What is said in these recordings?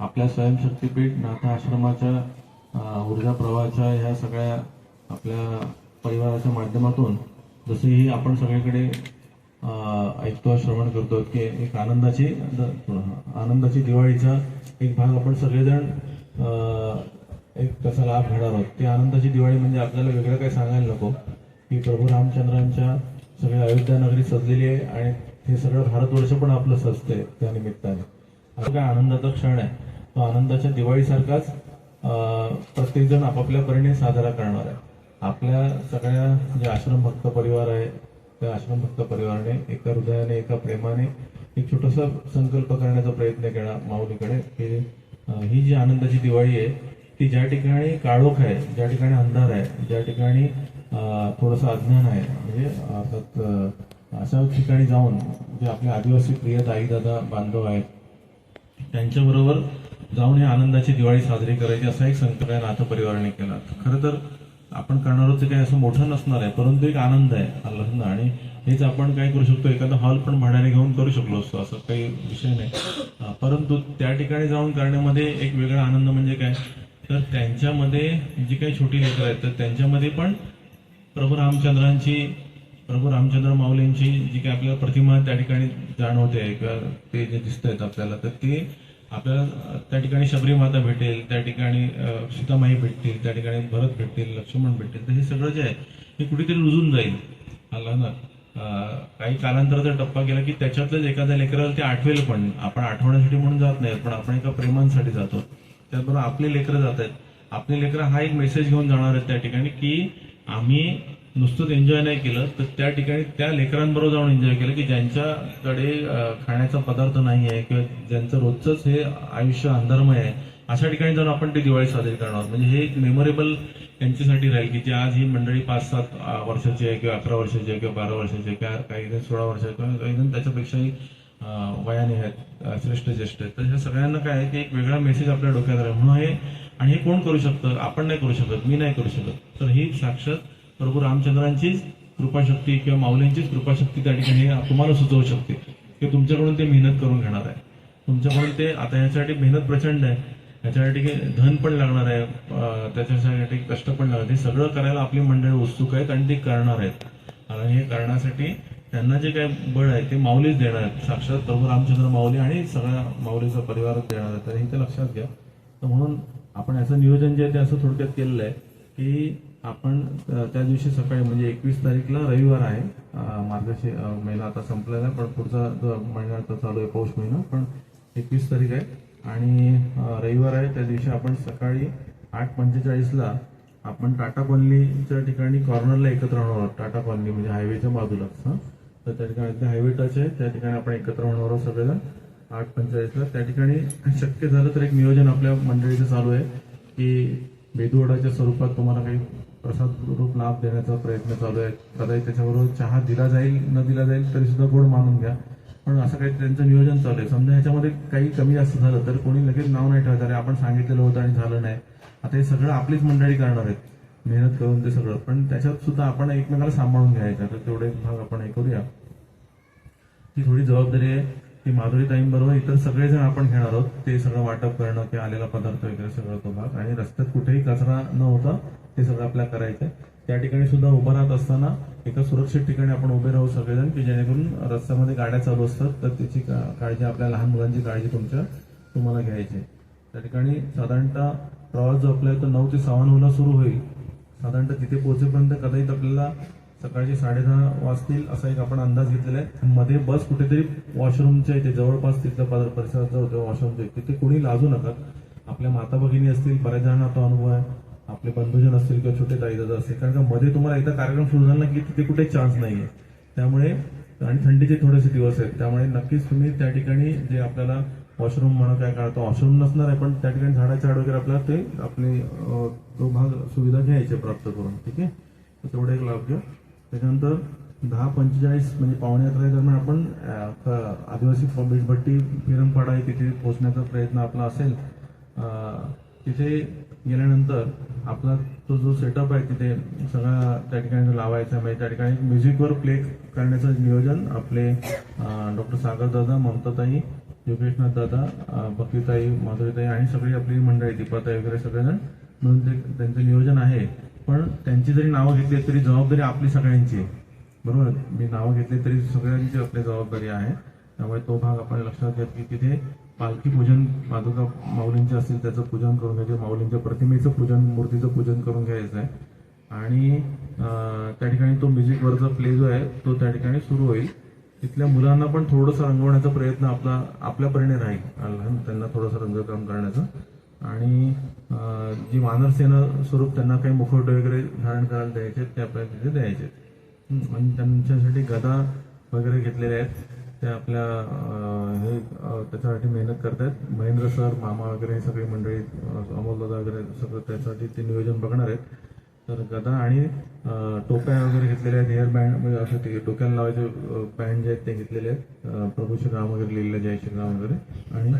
आपल्या स्वयंशक्तीपीठ नाथ आश्रमाच्या ऊर्जा प्रवाहाच्या ह्या सगळ्या आपल्या परिवाराच्या माध्यमातून जसेही आपण सगळीकडे ऐकतो श्रवण करतो की एक आनंदाची आनंदाची दिवाळीचा एक भाग आपण सगळेजण एक कसा लाभ घेणार आहोत. ते आनंदाची दिवाळी म्हणजे आपल्याला वेगळं काही सांगायला नको. की प्रभू रामचंद्रांच्या सगळ्या अयोध्या नगरी सजलेली आहे आणि हे सगळं भारतवर्ष पण आपलं सजतंय त्या निमित्ताने. हा काय आनंदाचा क्षण आहे. आनंदाच्या दिवाळीसारखाच प्रत्येकजण आपापल्या परीने साजरा करणार आहे. आपल्या सगळ्या जे आश्रम भक्त परिवार आहे त्या आश्रम भक्त परिवाराने एका हृदयाने एका प्रेमाने एक छोटासा संकल्प करण्याचा प्रयत्न केला माऊलीकडे. की ही जी आनंदाची दिवाळी आहे ती ज्या ठिकाणी काळोख आहे ज्या ठिकाणी अंधार आहे ज्या ठिकाणी थोडंसं अज्ञान आहे म्हणजे अर्थात अशा ठिकाणी जाऊन जे आपले आदिवासी प्रिय दाई दादा बांधव आहेत त्यांच्याबरोबर जाऊन हे आनंदाची दिवाळी साजरी करायची असा एक संकल्प आहे नाथ परिवाराने केला. खरं तर आपण करणार ते काही असं मोठं नसणार आहे परंतु एक आनंद आहे आल्हाद. आणि हेच आपण काय करू शकतो एखादा हॉल पण भाड्याने घेऊन करू शकलो असतो असं काही विषय नाही. परंतु त्या ठिकाणी जाऊन करण्यामध्ये एक वेगळा आनंद म्हणजे काय? तर त्यांच्यामध्ये जी काही छोटी लेकर आहेत तर त्यांच्यामध्ये पण प्रभू रामचंद्रांची प्रभू रामचंद्र माऊलींची जी काही आपल्याला प्रतिमा त्या ठिकाणी जाणवते किंवा ते जे दिसत आहेत आपल्याला तर ते आपल्याला त्या ठिकाणी शबरी माता भेटेल त्या ठिकाणी सीतामाई भेटतील त्या ठिकाणी भरत भेटतील लक्ष्मण भेटतील. तर हे सगळं जे आहे हे कुठेतरी रुजून जाईल. आला ना? काही कालांतराचा टप्पा गेला की त्याच्यातलंच एखाद्या लेकराला ते आठवेल पण. आपण आठवण्यासाठी म्हणून जात नाही पण आपण एका प्रेमांसाठी जातो. त्याचबरोबर आपले लेकरं जात आहेत. आपले लेकरं हा एक मेसेज घेऊन जाणार आहेत त्या ठिकाणी की आम्ही नुसतंच एन्जॉय नाही केलं तर त्या ठिकाणी त्या लेकरांबरोबर जाऊन एन्जॉय केलं की ज्यांच्याकडे खाण्याचा पदार्थ नाही आहे किंवा ज्यांचं रोजचंच हे आयुष्य अंधारमय आहे अशा ठिकाणी जाऊन आपण ती दिवाळी साजरी करणार. आहोत. म्हणजे हे एक मेमोरेबल त्यांच्यासाठी राहील की जे आज ही मंडळी पाच सात वर्षाची आहे किंवा अकरा वर्षाची आहे किंवा बारा वर्षाची आहे किंवा काही जण सोळा वर्ष किंवा काही जण त्याच्यापेक्षाही वयाने आहेत श्रेष्ठ ज्येष्ठ आहेत. तर ह्या सगळ्यांना काय आहे की एक वेगळा मेसेज आपल्या डोक्यात राहील. म्हणून हे आणि हे कोण करू शकतं? आपण नाही करू शकत मी नाही करू शकत. तर ही साक्षात प्रभू रामचंद्रांचीच कृपाशक्ती किंवा माऊलींचीच कृपाशक्ती त्या ठिकाणी तुम्हाला सुचवू शकते. की तुमच्याकडून ते मेहनत करून घेणार आहे. तुमच्याकडून ते आता ह्याच्यासाठी मेहनत प्रचंड आहे. ह्याच्यासाठी काही धन पण लागणार आहे. त्याच्यासाठी कष्ट पण लागणार आहे. सगळं करायला आपली मंडळी उत्सुक आहेत आणि ते करणार आहेत. आणि हे करण्यासाठी त्यांना जे काय बळ आहे ते माऊलीच देणार आहेत. साक्षात प्रभू रामचंद्र माऊली आणि सगळ्या माऊलीचा परिवारच देणार आहे तर हे ते लक्षात घ्या. तर म्हणून आपण याचं नियोजन जे आहे ते असं थोडक्यात केलेलं आहे की आपण त्या दिवशी सकाळी म्हणजे एकवीस तारीखला रविवार आहे. अ, मार्गशी महिना आता संपलेला आहे पण पुढचा जो महिना आता चालू आहे पौष महिना पण एकवीस तारीख आहे. आणि रविवार आहे त्या दिवशी आपण सकाळी आठ पंचेचाळीसला आपण टाटा कॉलनीच्या ठिकाणी कॉर्नरला एकत्र होणार आहोत. टाटा कॉलनी म्हणजे हायवेच्या बाजूलाच हां? तर त्या ठिकाणी अगदी हायवे टच आहे त्या ठिकाणी आपण एकत्र होणार आहोत सगळेजण. आठ पंचेचाळीसला. त्या ठिकाणी शक्य झालं तर एक नियोजन आपल्या मंडळीचं चालू आहे की बेदुवडाच्या स्वरूपात तुम्हाला काही प्रसाद रूप लाभ देण्याचा प्रयत्न चालू आहे. कदाचित त्याच्याबरोबर चहा दिला जाईल न दिला जाईल तरी सुद्धा गोड मानून घ्या. पण असं काही त्यांचं नियोजन चालू आहे. समजा ह्याच्यामध्ये काही कमी जास्त झालं तर कोणी लगेच नाव नाही ठेवत. अरे आपण सांगितलेलं होतं आणि झालं नाही. आता हे सगळं आपलीच मंडळी करणार आहेत. मेहनत करून ते सगळं. पण त्याच्यात सुद्धा आपण एकमेकाला सांभाळून घ्यायचं. तर तेवढे भाग आपण हे करूया. ती थोडी जबाबदारी आहे. ती माधुरी ताईंबरोबर इतर सगळेजण आपण घेणार आहोत. ते सगळं वाटप करणं की आलेला पदार्थ वगैरे सगळं तो भाग आणि रस्त्यात कुठेही कचरा न होता हे सगळं आपल्याला करायचं आहे त्या ठिकाणी सुद्धा उभं राहत असताना एका सुरक्षित ठिकाणी आपण उभे राहू सगळेजण की जेणेकरून रस्त्यामध्ये गाड्या चालू असतात तर त्याची का- काळजी आपल्या लहान मुलांची काळजी तुमच्या तुम्हाला घ्यायची आहे. त्या ठिकाणी साधारणतः प्रवास जो आपला आहे तो नऊ ते सव्वा नऊला सुरू होईल साधारणतः तिथे पोहोचेपर्यंत कदाचित आपल्याला सकाळचे साडेदहा वाजतील असा एक आपण अंदाज घेतलेला आहे. मध्ये बस कुठेतरी वॉशरूमच्या इथे जवळपास तिथल्या परिसरात जो होतो वॉशरूमच्या तिथे कोणी लाजू नका. आपल्या माता भगिनी असतील बऱ्याच जणांना तो अनुभव आहे. आपले बंधुजन असतील किंवा छोटे दाईदादा असतील कारण का मध्ये तुम्हाला एकदा कार्यक्रम सुरू झाला ना की तिथे कुठे चान्स नाहीये. त्यामुळे आणि थंडीचे थोडेसे दिवस आहेत त्यामुळे नक्कीच तुम्ही त्या ठिकाणी जे आपल्याला वॉशरूम म्हणा काय काढतो वॉशरूम नसणार आहे पण त्या ठिकाणी झाडाच्या आड वगैरे आपल्याला ते आपले तो भाग सुविधा घ्यायचे प्राप्त करून ठीक आहे? तेवढा एक लाभ घ्या. त्याच्यानंतर दहा पंचेचाळीस म्हणजे पावणे अकरा दरम्यान आपण आदिवासी बेटभट्टी फिरमपाडा आहे तिथे पोहोचण्याचा प्रयत्न आपला असेल तिथे गेल्यानंतर आपला तो जो सेटअप आहे तिथे सगळा त्या ठिकाणी लावायचा म्हणजे त्या ठिकाणी म्युझिकवर प्ले करण्याचं नियोजन आपले डॉक्टर सागर दादा ममताताई योगेशनाथ दादा अं, भक्तीताई माधुरीताई आणि सगळी आपली मंडळी दीपाताई वगैरे सगळेजण म्हणून ते त्यांचं नियोजन आहे. पण त्यांची जरी नावं घेतली तरी जबाबदारी आपली सगळ्यांची बरोबर? मी नावं घेतली तरी सगळ्यांची आपली जबाबदारी आहे. त्यामुळे तो भाग आपण लक्षात घेत की तिथे पालखी पूजन पादुका माऊलींचे असतील त्याचं पूजन करून घ्यायचं माऊलींच्या प्रतिमेचं पूजन मूर्तीचं पूजन करून घ्यायचं आहे. आणि त्या ठिकाणी तो म्युझिकवरचा प्ले जो आहे तो त्या ठिकाणी सुरू होईल. तिथल्या मुलांना पण थोडंसं रंगवण्याचा प्रयत्न आपला आपल्या परीने राहील लहान त्यांना थोडंसं रंगकाम करण्याचं. आणि जी वानरसेना स्वरूप त्यांना काही मुखवटे वगैरे धारण करायला द्यायचे ते आपल्याला तिथे द्यायचे आणि त्यांच्यासाठी गदा वगैरे घेतलेल्या आहेत. ते आपल्या हे त्याच्यासाठी मेहनत करतायत. महेंद्र सर मामा वगैरे हे सगळी मंडळी अं, अमोलदादा वगैरे सगळं त्यासाठी ते नियोजन बघणार आहेत. तर गदा आणि टोप्या वगैरे घेतलेल्या आहेत. हेअर बँड म्हणजे असं ते डोक्याला लावायचे बँड जे आहेत ते घेतलेले आहेत. अं, प्रभू श्रीराम वगैरे लिहिलेले जय श्रीराम वगैरे. आणि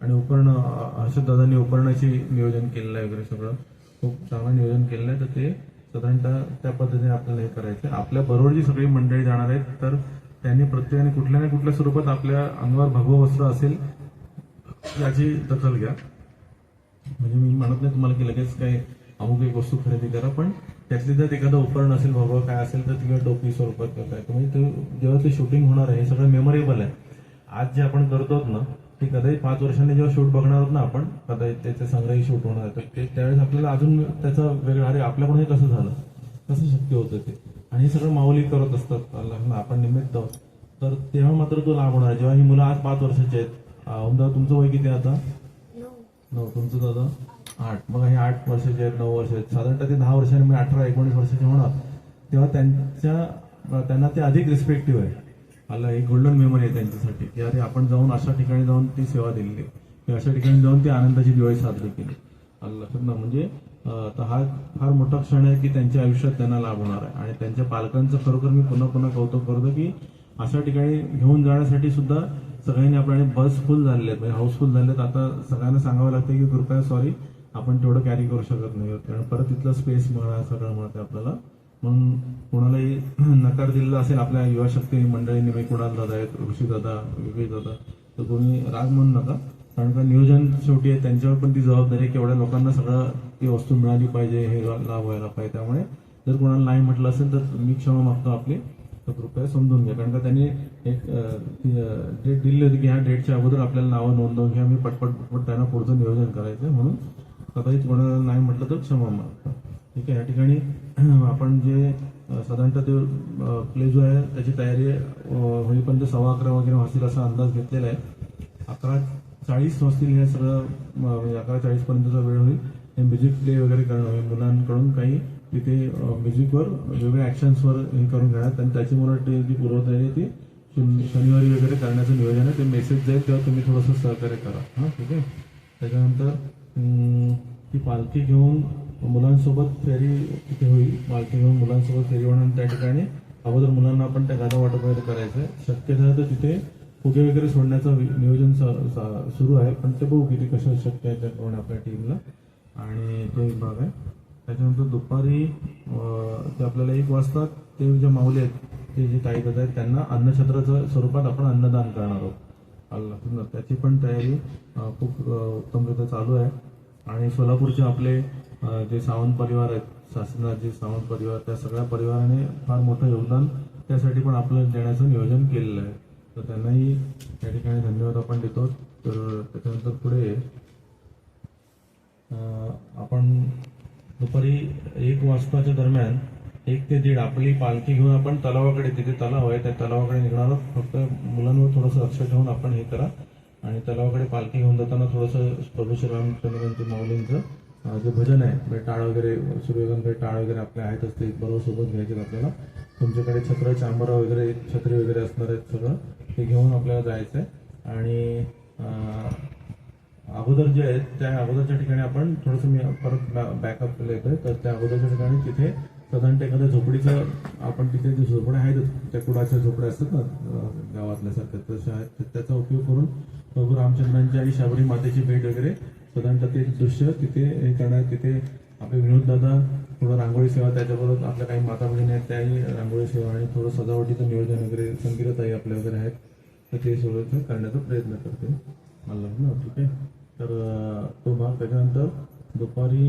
आणि उपर्ण हर्षददादांनी उपरणाची नियोजन केलेलं आहे वगैरे सगळं. खूप चांगलं नियोजन केलेलं आहे. तर ते साधारणतः त्या पद्धतीने आपल्याला हे करायचं आहे. आपल्या बरोबर जी सगळी मंडळी जाणार आहेत तर त्यांनी प्रत्येकाने कुठल्या ना कुठल्या स्वरूपात आपल्या अंगावर भगवं वस्त्र असेल याची दखल घ्या. म्हणजे मी म्हणत नाही तुम्हाला की लगेच काही अमुक एक वस्तू खरेदी करा पण त्यातली जर एखादं उपकरण असेल भगवं काय असेल तर तिकडे टोपी स्वरूपात करताय. म्हणजे ते जेव्हा ते शूटिंग होणार आहे हे सगळं मेमोरेबल आहे. आज जे आपण करतो ना ते कदाचित पाच वर्षांनी जेव्हा शूट बघणार आहोत ना आपण कदाचित त्याचे संग्रही शूट होणार आहे तर ते त्यावेळेस आपल्याला अजून त्याचं वेगळं अरे आपल्याकडून हे कसं झालं? कसं शक्य होतं ते? आणि हे सगळं माऊली करत असतात. लग्न आपण निमित्त. तर तेव्हा मात्र तो लाभ होणार. जेव्हा ही मुलं आज पाच वर्षाची आहेत. तुमचं वय किती आता? नऊ. तुमचं दादा? आठ. मग हे आठ वर्षाचे आहेत नऊ वर्ष आहेत. साधारणतः ते दहा वर्षांनी म्हणजे अठरा एकोणीस वर्षाचे होणार. तेव्हा त्यांच्या त्यांना ते अधिक रिस्पेक्टिव्ह आहे. आला एक गोल्डन मेमरी आहे त्यांच्यासाठी. की अरे आपण जाऊन अशा ठिकाणी जाऊन ती सेवा दिलेली अशा ठिकाणी जाऊन ती आनंदाची दिवाळी साजरी केली. ना म्हणजे तर हा फार मोठा क्षण आहे की त्यांच्या आयुष्यात त्यांना लाभ होणार आहे. आणि त्यांच्या पालकांचं खरोखर मी पुन्हा पुन्हा कौतुक करतो की अशा ठिकाणी घेऊन जाण्यासाठी सुद्धा सगळ्यांनी आपल्याने बस फुल झालेले आहेत म्हणजे हाऊसफुल झाले आहेत आता सगळ्यांना सांगावं लागतं की कृपया सॉरी आपण तेवढं कॅरी करू शकत नाही. कारण परत तिथलं स्पेस मिळणार सगळं मिळतं आपल्याला. म्हणून कोणालाही नकार दिलेला असेल आपल्या युवा शक्ती मंडळींनी मी कुणाल दादा आहेत ऋषी दादा विवेक दादा तर कोणी राग म्हणू नका. कारण का नियोजन शेवटी आहे त्यांच्यावर पण ती जबाबदारी आहे की एवढ्या लोकांना सगळं ती वस्तू मिळाली पाहिजे हे लाभ व्हायला पाहिजे. त्यामुळे जर कोणाला नाही म्हटलं असेल तर मी क्षमा मागतो आपली. तर कृपया समजून घ्या. कारण का त्यांनी एक डेट दिली होती की ह्या डेटच्या अगोदर आपल्याला नावं नोंदवून घ्या. मी पटपट पटपट त्यांना पुढचं नियोजन करायचं म्हणून. कदाचित कोणाला नाही म्हटलं तर क्षमा मागतो. ठीक आहे या ठिकाणी आपण जे साधारणतः ते प्ले जो आहे त्याची तयारी होईपर्यंत सव्वा अकरा वगैरे वाचतील असा अंदाज घेतलेला आहे. अकरा चाळीस वाजतील हे सगळं म्हणजे अकरा चाळीस पर्यंतचा वेळ होईल. हे म्युझिक प्ले वगैरे करणं होईल मुलांकडून काही तिथे म्युझिकवर वेगवेगळ्या ॲक्शन्सवर हे करून घेणार आणि त्याची मला वाटते जी पूर्वतयारी आहे ती शनिवारी वगैरे करण्याचं नियोजन आहे. ते मेसेज जाईल तेव्हा तुम्ही थोडंसं सहकार्य करा. हां ठीक आहे? त्याच्यानंतर ती पालखी घेऊन मुलांसोबत फेरी तिथे होईल. पालखी घेऊन मुलांसोबत फेरी होणार. त्या ठिकाणी अगोदर मुलांना आपण त्या गादा वाटप वगैरे करायचं आहे. शक्य झालं तर तिथे फुगे वगैरे सोडण्याचं नियोजन स- सुरू आहे पण ते बघू किती कसं शक्य आहे त्याप्रमाणे आपल्या टीमला आणि तो एक भाग आहे. त्याच्यानंतर दुपारी ते आपल्याला एक वाजता ते जे माऊले आहेत ते जे ताई दादा आहेत त्यांना अन्नछत्राच्या स्वरूपात आपण अन्नदान करणार आहोत. आलं त्याची पण तयारी खूप अं, उत्तमरित्या चालू आहे. आणि सोलापूरचे आपले जे सावंत परिवार आहेत शासनाचे सावंत परिवार त्या सगळ्या परिवाराने फार मोठं योगदान त्यासाठी पण आपलं देण्याचं नियोजन केलेलं आहे. तर त्यांनाही त्या ठिकाणी धन्यवाद आपण देतो. तर त्याच्यानंतर पुढे आपण दुपारी एक वाजताच्या दरम्यान एक ते दीड आपली पालखी घेऊन आपण तलावाकडे तिथे तलाव आहे त्या तलावाकडे निघणार फक्त मुलांवर थोडंसं लक्ष ठेवून आपण हे करा. आणि तलावाकडे पालखी घेऊन जाताना थोडंसं प्रभू श्रीरामचंद्रांचं माऊलींचं जे भजन आहे म्हणजे टाळ वगैरे काही टाळ वगैरे आपल्या आहेत असते बरोबर सोबत घ्यायचे आपल्याला. तुमच्याकडे छत्र चांबरा वगैरे छत्री वगैरे असणार आहेत सगळं ते घेऊन आपल्याला जायचं आहे आणि अगोदर जे आहेत त्या अगोदरच्या ठिकाणी आपण थोडंसं मी परत बॅकअप केलं येतं तर त्या अगोदरच्या ठिकाणी तिथे साधारणतः एखाद्या झोपडीचं आपण तिथे जे झोपड्या आहेत त्या कुडाच्या झोपड्या असतात ना गावातल्या सारख्या तशा आहेत तर त्याचा उपयोग करून प्रभू रामचंद्रांची आणि शाबरी मातेची भेट वगैरे साधारणतः ते दृश्य तिथे हे करणार. तिथे आपले विनोददादा थोडं रांगोळी सेवा त्याच्याबरोबर आपल्या काही माता भगिनी आहेत त्याही रांगोळी सेवा आणि थोडं सजावटीचं नियोजन वगैरे संगीतताई आपल्या वगैरे आहेत तर ते सगळं करण्याचा प्रयत्न करते. मला ठीक आहे. तर तो भाग त्याच्यानंतर दुपारी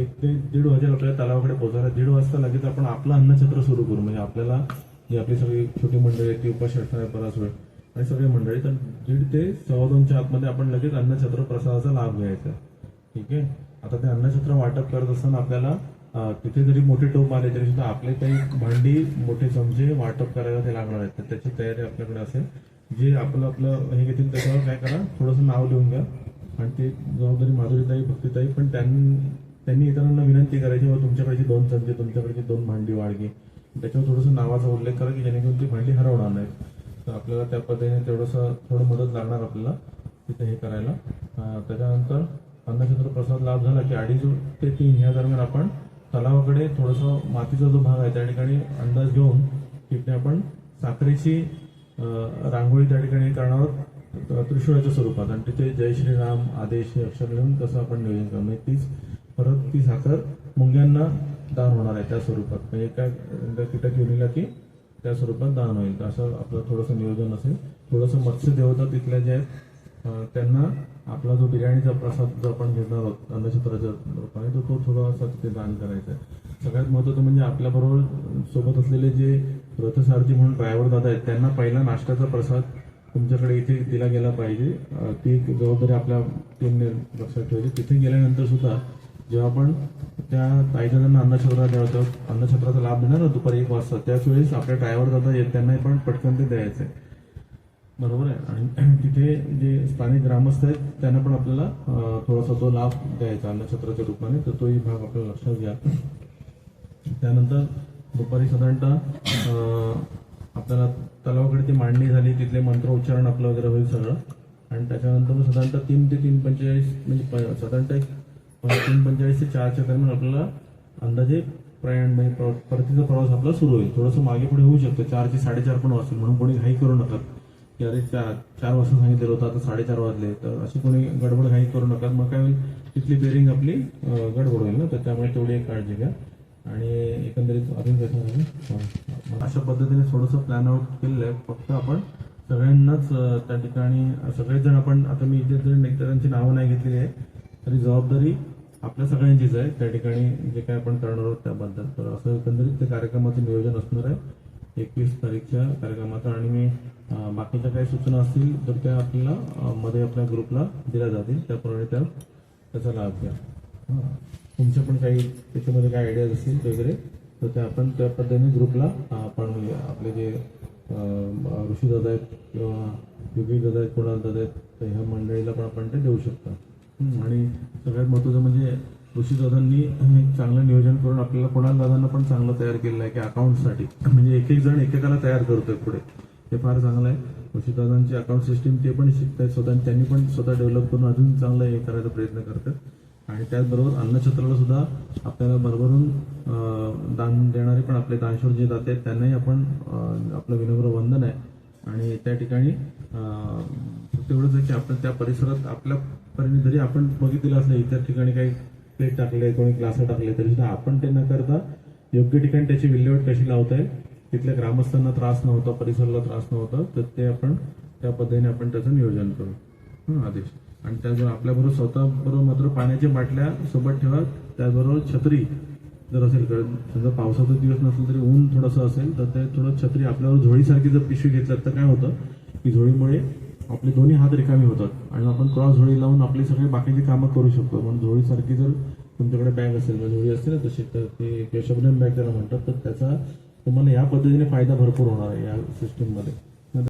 एक ते दीड वाजेला आपल्याला तलावाकडे पोहोचायला दीड वाजता लगेच आपण आपलं अन्नछत्र सुरू करू. म्हणजे आपल्याला जी आपली सगळी छोटी मंडळी आहेत ती उपाशी बराच वेळ. आणि सगळी मंडळी तर दीड ते सव्वा दोनच्या आतमध्ये आपण लगेच अन्नछत्र प्रसादाचा लाभ घ्यायचा. ठीक आहे? आता ते अन्नछत्र वाटप करत असताना आपल्याला तिथे जरी मोठे टोप आले तरी सुद्धा आपले काही भांडी मोठे चमचे वाटप करायला ते लागणार आहेत. तर त्याची तयारी आपल्याकडे असेल. जे आपलं आपलं हे घेतील त्याच्यावर काय करा थोडंसं नाव लिहून घ्या. आणि ते जबाबदारी माधुरीताई भक्तीताई पण त्यांनी त्यांनी इतरांना विनंती करायची व तुमच्याकडची दोन चमचे तुमच्याकडची दोन भांडी वाडगी त्याच्यावर थोडंसं नावाचा उल्लेख करा की जेणेकरून ती भांडी हरवणार नाहीत. तर आपल्याला त्या पद्धतीने तेवढंसं थोडं मदत लागणार आपल्याला तिथे हे करायला. त्याच्यानंतर अन्नक्षेत्र प्रसाद लाभ झाला की अडीच ते तीन ह्या दरम्यान आपण तलावाकडे थोडंसं मातीचा जो भाग आहे त्या ठिकाणी अंदाज घेऊन तिथे आपण साखरेची रांगोळी त्या ठिकाणी करणार आहोत. त्रिशूळाच्या स्वरूपात. आणि तिथे जय श्रीराम आदेश हे अक्षर लिहून तसं आपण नियोजन करणं म्हणजे तीच परत ती साखर मुंग्यांना दान होणार आहे त्या स्वरूपात. म्हणजे काय एकदा कीटक योनीला की त्या स्वरूपात दान होईल. असं आपलं थोडंसं नियोजन असेल. थोडंसं मत्स्य देवता तिथल्या जे आहेत त्यांना आपला जो बिर्याणीचा प्रसाद जो आपण घेणार आहोत अन्नछत्राच्या रूपाने तो तो थोडासा तिथे दान करायचा आहे. सगळ्यात महत्त्वाचं म्हणजे आपल्याबरोबर सोबत असलेले जे रथसारथी म्हणून ड्रायव्हर दादा आहेत त्यांना पहिला नाश्त्याचा प्रसाद तुमच्याकडे इथे दिला गेला पाहिजे. ती एक जबाबदारी आपल्या टीमने लक्षात ठेवायची. तिथे गेल्यानंतर सुद्धा जेव्हा आपण त्या ताईदादांना अन्नछत्रा द्यावं अन्नछत्राचा लाभ देणार ना दुपारी एक वाजता त्याच वेळेस आपल्या ड्रायव्हर दादा येत त्यांनाही पण पटकन ते द्यायचं. आहे बरोबर आहे. आणि तिथे जे स्थानिक ग्रामस्थ आहेत त्यांना पण आपल्याला थोडासा तो लाभ द्यायचा अन्नछत्राच्या रूपाने. तर तोही भाग आपल्याला लक्षात घ्या. त्यानंतर दुपारी साधारणतः आपल्याला तलावाकडे ती मांडणी झाली तिथले मंत्र उच्चारण आपलं वगैरे होईल सगळं. आणि त्याच्यानंतर मग साधारणतः तीन ते तीन पंचेचाळीस म्हणजे प- साधारणतः एक तीन पंचेचाळीस ते चारच्या दरम्यान आपल्याला अंदाजे प्रयाण म्हणजे परतीचा प्रवास आपला सुरू होईल. थोडंसं मागे पुढे होऊ शकतं. चार ते साडेचार पण वाजतील म्हणून कोणी घाई करू नका. की अरे चार चार वाजता सांगितलेलं होतं आता साडेचार वाजले. तर अशी कोणी गडबड घाई करू नका. मग काय होईल? तिथली बेरिंग आपली गडबड होईल ना. तर त्यामुळे तेवढी एक काळजी घ्या. आणि एकंदरीत अजून काय अशा पद्धतीने थोडंसं प्लॅन आउट केलेलं आहे. फक्त आपण सगळ्यांनाच त्या ठिकाणी सगळेच जण आपण आता मी इथे जरी नेत्यांची नावं नाही घेतलेली आहे तरी जबाबदारी आपल्या सगळ्यांचीच आहे. त्या ठिकाणी जे काय आपण करणार आहोत त्याबद्दल. तर असं एकंदरीत त्या कार्यक्रमाचं नियोजन असणार आहे. एकवीस तारीखच्या कार्यक्रमाचं आणि मी बाकीच्या काही सूचना असतील तर त्या आपल्याला मध्ये आपल्या ग्रुपला दिल्या जातील. त्याप्रमाणे त्या त्याचा लाभ घ्या. हां. तुमच्या पण काही त्याच्यामध्ये काही आयडियाज असतील वगैरे तर त्या आपण त्या पद्धतीने ग्रुपला आपण आपले जे ऋषी दादा आहेत किंवा योगी दादा आहेत कोणाला दादा आहेत तर ह्या मंडळीला पण आपण ते देऊ शकता. हं, आणि सगळ्यात महत्त्वाचं म्हणजे ऋषी दादांनी एक चांगलं नियोजन करून आपल्याला कोणाला दादांना पण चांगलं तयार केलेलं आहे की अकाउंटसाठी म्हणजे एक एक जण एकेकाला तयार करतोय पुढे. ते फार चांगलं आहे. ऋषी दादांची अकाउंट सिस्टीम ते पण शिकतायत स्वतः आणि त्यांनी पण स्वतः डेव्हलप करून अजून चांगलं हे करायचा प्रयत्न करतात. आणि त्याचबरोबर अन्नछत्राला सुद्धा आपल्याला भरभरून दान देणारे पण आपले दानशूर जे जाते आहेत त्यांनाही आपण आपलं विनम्र वंदन आहे. आणि त्या ठिकाणी तेवढंच आहे की आपण त्या परिसरात आपल्या परीने जरी आपण बघितलेलं असलं इतर ठिकाणी काही प्लेट टाकले कोणी ग्लास टाकले तरी सुद्धा आपण ते न करता योग्य ठिकाणी त्याची विल्हेवाट कशी लावता येईल तिथल्या ग्रामस्थांना त्रास नव्हता परिसराला त्रास नव्हता तर ते आपण त्या पद्धतीने आपण त्याचं नियोजन करू. आदेश. आणि त्याचबरोबर आपल्याबरोबर स्वतः बरोबर मात्र पाण्याच्या बाटल्या सोबत ठेवा त्याचबरोबर छत्री जर असेल कारण समजा पावसाचा दिवस नसेल तरी ऊन थोडंसं असेल तर ते थोडं छत्री आपल्यावर झोळीसारखी जर पिशवी घेतल्यात तर काय होतं? की झोळीमुळे आपले दोन्ही हात रिकामी होतात आणि आपण क्रॉस झोळी लावून आपली सगळे बाकीची कामं करू शकतो. म्हणून झोळीसारखी जर तुमच्याकडे बॅग असेल म्हणजे झोळी असते ना तशी तर ते शबनम बॅग ज्याला म्हणतात. तर त्याचा तुम्हाला या पद्धतीने फायदा भरपूर होणार आहे या सिस्टीममध्ये